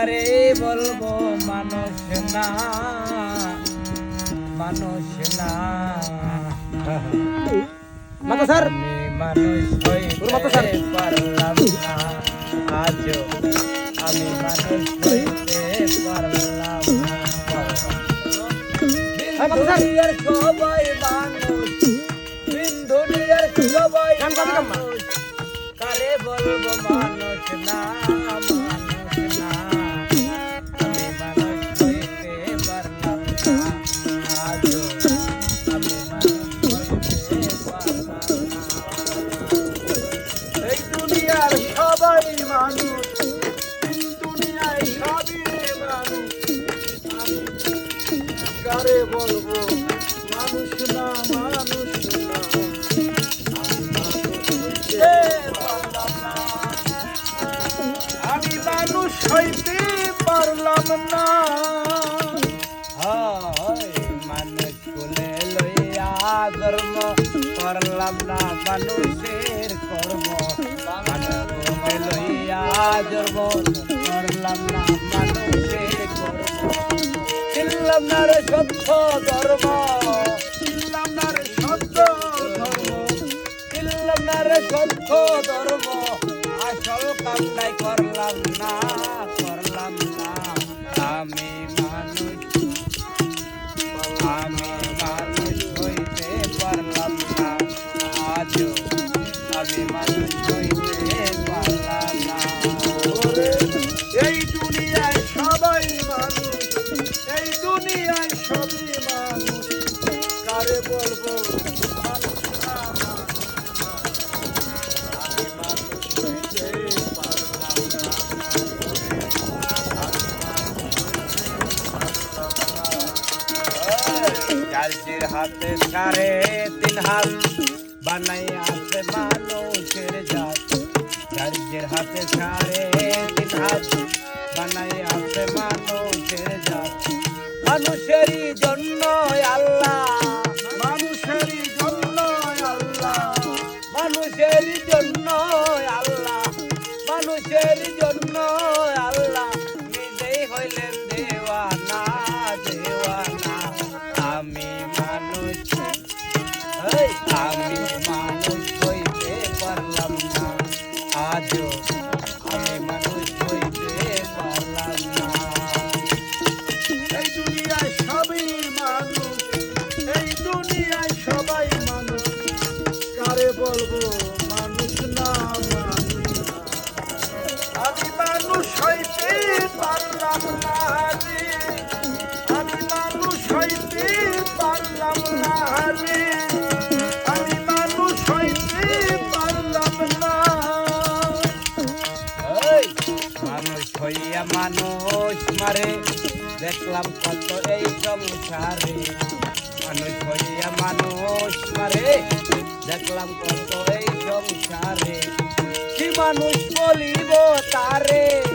আরে বলব মানুষ না মানুষ না মাতা স্যার মানুষ মাথা স্যার। পারলাম না আজও আমি মানুষ হইতে পারলাম না হ্যাঁ। দুনিয়ার সবাই মানুষ দুনিয়ার সবাই? মানুষ কারে বলব মানুষ না বলব মানুষ না মানুষ না আমি মানুষ হইতে পারলাম না। মানুষ কোলে লইয়া ধর্ম করলাম না, মানুষের কর্ম মানুষ কোলে লইয়া ধর্ম করলাম না চিনলাম না রে সত্য ধর্ম। চিনলাম না রে সত্য ধর্ম। চিনলাম না রে সত্য ধর্ম। আসল কামটাই করলাম না করলাম না। আমি মানুষ আমি মানুষ হইতে পারলাম না। আজও আমি মানুষ। কারে বলব মানুষ না মানুষ না। আমি মানুষ হইতে পারলাম না চার্জের হাতে সাড়ে তিন হাত বানাই আছে মানুষের জাত চার্জের হাতে মানুষেরই জন্য আল্লাহ মানুষের জন্য আল্লাহ। নিজেই হইলেন কারে বলব, মানুষ না মানুষ না আমি মানুষ হইতে পারলাম না আমি মানুষ হইতে পারলাম না আমি মানুষ হইতে পারলাম না। মানুষ হইয়া মানুষ মারে। দেখলাম কত এই সংসারে। মানুষ বলিব তারে?